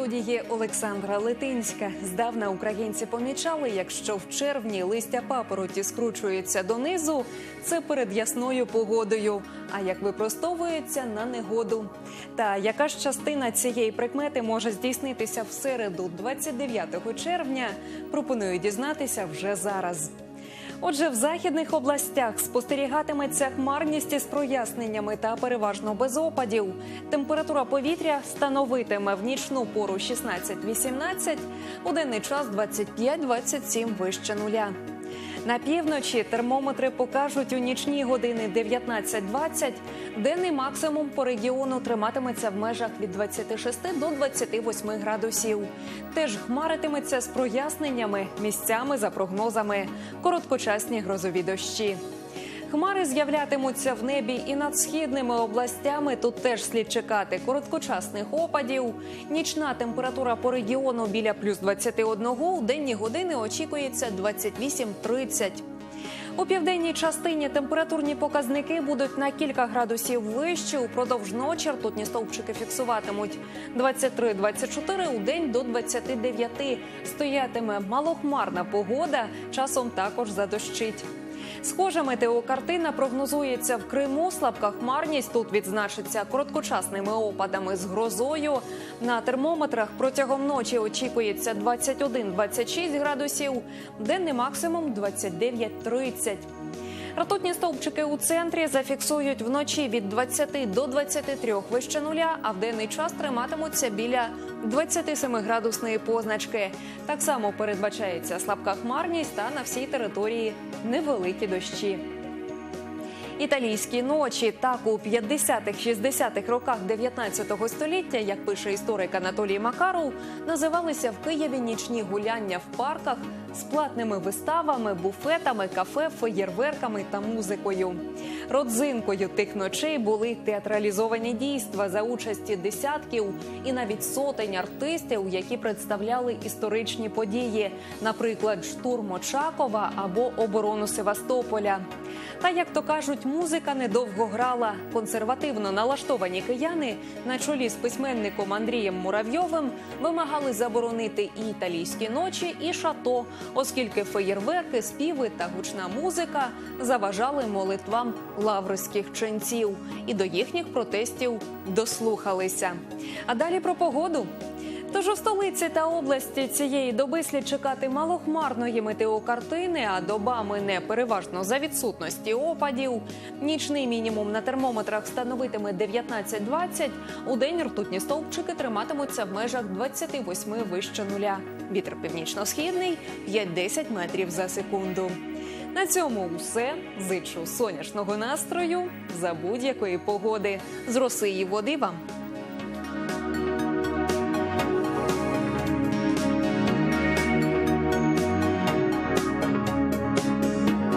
студії Олександра Литинська. Здавна українці помічали, якщо в червні листя папороті скручується донизу, це перед ясною погодою. А як випростовується на негоду. Та яка ж частина цієї прикмети може здійснитися в середу, 29 червня, пропоную дізнатися вже зараз. Отже, в західних областях спостерігатиметься хмарність із проясненнями та переважно без опадів. Температура повітря становитиме в нічну пору 16-18, у денний час 25-27 вище нуля. На півночі термометри покажуть у нічні години 19-20. Денний максимум по регіону триматиметься в межах від 26 до 28 градусів. Теж хмаритиметься з проясненнями місцями за прогнозами. Короткочасні грозові дощі. Хмари з'являтимуться в небі і над східними областями. Тут теж слід чекати короткочасних опадів. Нічна температура по регіону біля плюс 21, у денні години очікується 28-30. У південній частині температурні показники будуть на кілька градусів вищі. Упродовж ночі ртутні стовпчики фіксуватимуть 23-24, у день до 29. Стоятиме малохмарна погода, часом також задощить. Схожа метеокартина прогнозується в Криму. Слабка хмарність тут відзначиться короткочасними опадами з грозою. На термометрах протягом ночі очікується 21-26 градусів, денний максимум 29-30. Ртутні стовпчики у центрі зафіксують вночі від 20 до 23 вище нуля, а в денний час триматимуться біля 27-градусної позначки. Так само передбачається слабка хмарність та на всій території невеликі дощі. Італійські ночі так у 50-60-х роках 19 століття, як пише історик Анатолій Макаров, називалися в Києві нічні гуляння в парках з платними виставами, буфетами, кафе, феєрверками та музикою. Родзинкою тих ночей були театралізовані дійства за участі десятків і навіть сотень артистів, які представляли історичні події, наприклад, штурм Очакова або оборону Севастополя. Та як то кажуть, музика недовго грала. Консервативно налаштовані кияни на чолі з письменником Андрієм Муравйовим вимагали заборонити і італійські ночі, і шато, оскільки феєрверки, співи та гучна музика заважали молитвам лаврських ченців і до їхніх протестів дослухалися. А далі про погоду. Тож у столиці та області цієї доби слід чекати малохмарної метеокартини, а доба мине переважно за відсутності опадів. Нічний мінімум на термометрах становитиме 19-20, У день ртутні стовпчики триматимуться в межах 28 вище нуля. Вітер північно-східний 5-10 метрів за секунду. На цьому усе. Зичу сонячного настрою за будь-якої погоди. З роси і води вам.